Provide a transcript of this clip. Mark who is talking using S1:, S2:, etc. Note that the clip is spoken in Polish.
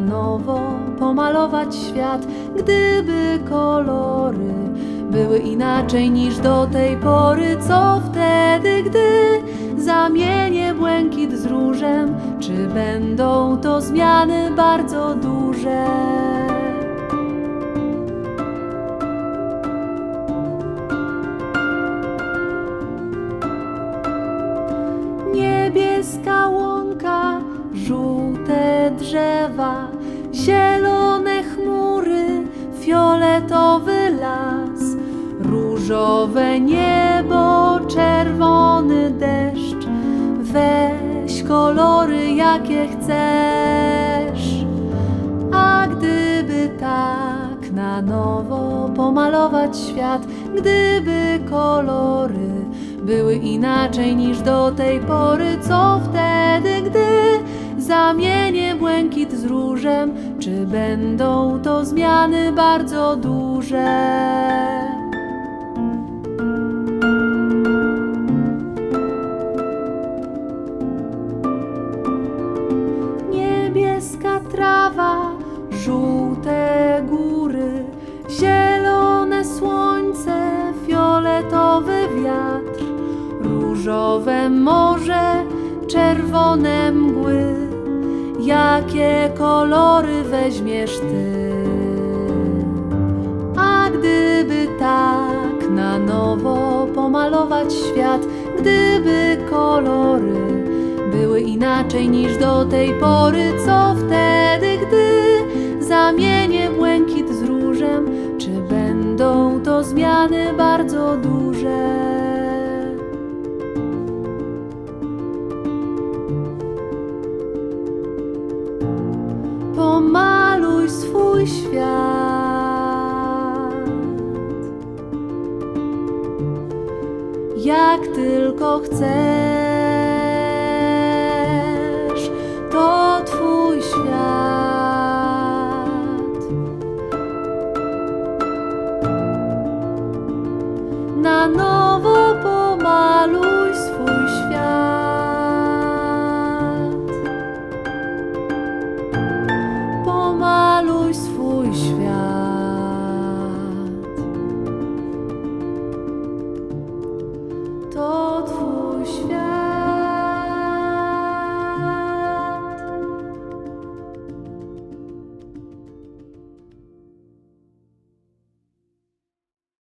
S1: nowo pomalować świat, gdyby kolory były inaczej niż do tej pory. Co wtedy, gdy zamienię błękit z różem? Czy będą to zmiany bardzo duże? Niebieska łąka, żółte drzewa, zielone chmury, fioletowy las, różowe niebo, czerwony deszcz. Weź kolory jakie chcesz. A gdyby tak na nowo pomalować świat, gdyby kolory były inaczej niż do tej pory, co wtedy, gdy zamienię błękit z różem? Czy będą to zmiany bardzo duże? Niebieska trawa, żółte góry, zielone słońce, fioletowy wiatr, różowe morze, czerwone mgły. Jakie kolory weźmiesz ty? A gdyby tak na nowo pomalować świat, gdyby kolory były inaczej niż do tej pory, co wtedy, gdy zamienię błękit z różem? Czy będą to zmiany bardzo duże? Swój świat. Jak tylko chcesz, to twój świat. Na nowo świat.